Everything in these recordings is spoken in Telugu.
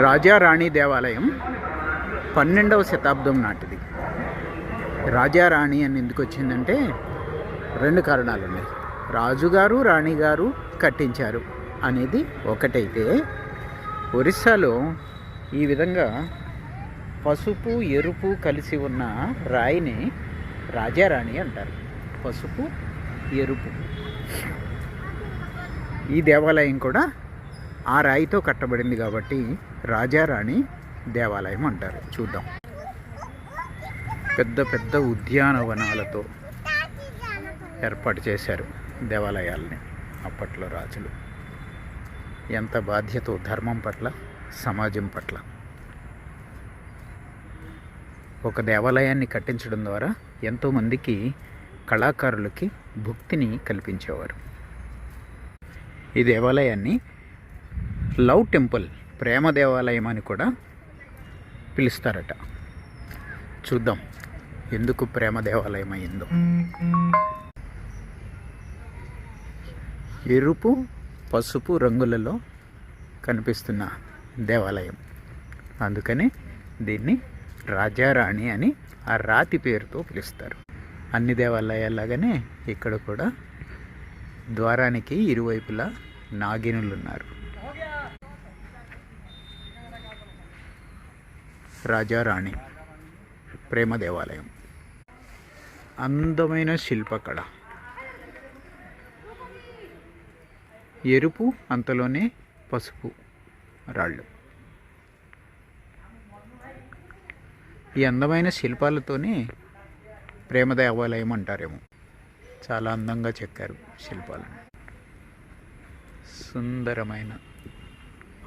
రాజారాణి దేవాలయం పన్నెండవ శతాబ్దం నాటిది. రాజారాణి అని ఎందుకు వచ్చిందంటే రెండు కారణాలు ఉన్నాయి. రాజుగారు రాణిగారు కట్టించారు అనేది ఒకటైతే ఒరిస్సాలో ఈ విధంగా పసుపు ఎరుపు కలిసి ఉన్న రాయిని రాజారాణి అంటారు. పసుపు ఎరుపు. ఈ దేవాలయం కూడా ఆ రాయితో కట్టబడింది కాబట్టి రాజారాణి దేవాలయం అంటారు. చూద్దాం. పెద్ద పెద్ద ఉద్యానవనాలతో ఏర్పాటు చేశారు దేవాలయాల్ని అప్పట్లో రాజులు. ఎంత బాధ్యత ధర్మం పట్ల సమాజం పట్ల. ఒక దేవాలయాన్ని కట్టించడం ద్వారా ఎంతోమందికి కళాకారులకి భుక్తిని కల్పించేవారు. ఈ దేవాలయాన్ని లవ్ టెంపుల్ ప్రేమ దేవాలయం అని కూడా పిలుస్తారట. చూద్దాం ఎందుకు ప్రేమ దేవాలయం అయిందో ఎరుపు పసుపు రంగులలో కనిపిస్తున్న దేవాలయం. అందుకని దీన్ని రాజారాణి అని ఆ రాతి పేరుతో పిలుస్తారు. అన్ని దేవాలయాల్లాగానే ఇక్కడ కూడా ద్వారానికి ఇరువైపులా నాగినులు ఉన్నారు. రాజారాణి ప్రేమ దేవాలయం. అందమైన శిల్పకళ. ఎరుపు అంతలోనే పసుపు రాళ్ళు. ఈ అందమైన శిల్పాలతోనే ప్రేమ దేవాలయం అంటారేమో. చాలా అందంగా చెక్కారు శిల్పాలను. సుందరమైన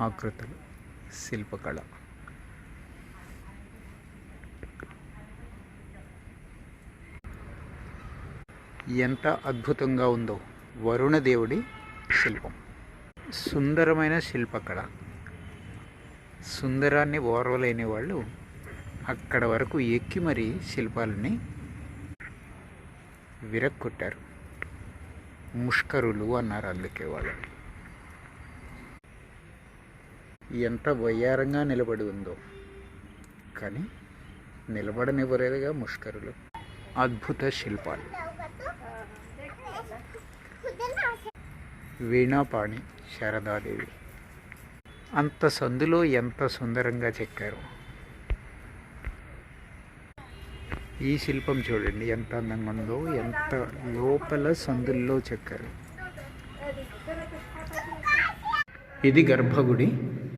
ఆకృతులు శిల్పకళ. ఎంత అద్భుతంగా ఉందో. వరుణదేవుడి శిల్పం. సుందరమైన శిల్పకళ. సుందరాన్ని ఓర్వలేని వాళ్ళు అక్కడ వరకు ఎక్కి మరీ శిల్పాలని విరక్కొట్టారు. ముష్కరులు అన్నారు అందుకే వాళ్ళు. ఎంత వయ్యారంగా నిలబడి ఉందో కానీ నిలబడనివ్వలేదుగా ముష్కరులు. అద్భుత శిల్పాలు. వీణాపాణి శారదాదేవి. అంత సందులో ఎంత సుందరంగా చెక్కారు. ఈ శిల్పం చూడండి ఎంత అందంగా ఉందో ఎంత లోపల సందుల్లో చెక్కారు. ఇది గర్భగుడి.